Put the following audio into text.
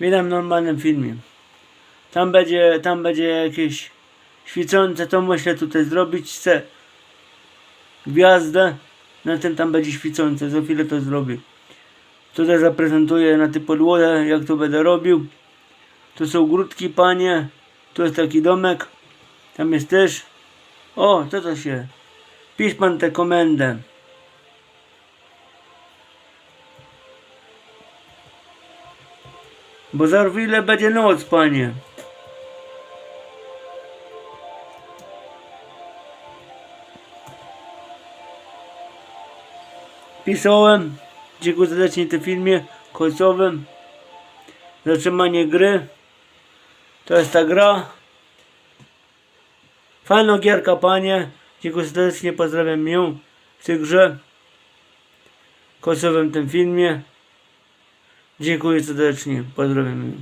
Witam w normalnym filmie. Tam będzie, tam będzie jakieś świecące, to myślę tutaj zrobić. Chcę gwiazdę, na tym tam będzie świecące, za chwilę to zrobię. Tutaj zaprezentuję na tej podłodze, jak to będę robił. Tu są grudki, panie. Tu jest taki domek. Tam jest też. O, co to się? Pisz pan tę komendę. Bo za chwilę będzie noc, panie. Pisałem, dziękuję serdecznie w tym filmie końcowym. Zatrzymanie gry. To jest ta gra. Fajna gierka, panie. Dziękuję serdecznie, pozdrawiam ją w tej grze. Końcowym tym filmie. Dziękuję serdecznie, pozdrawiam.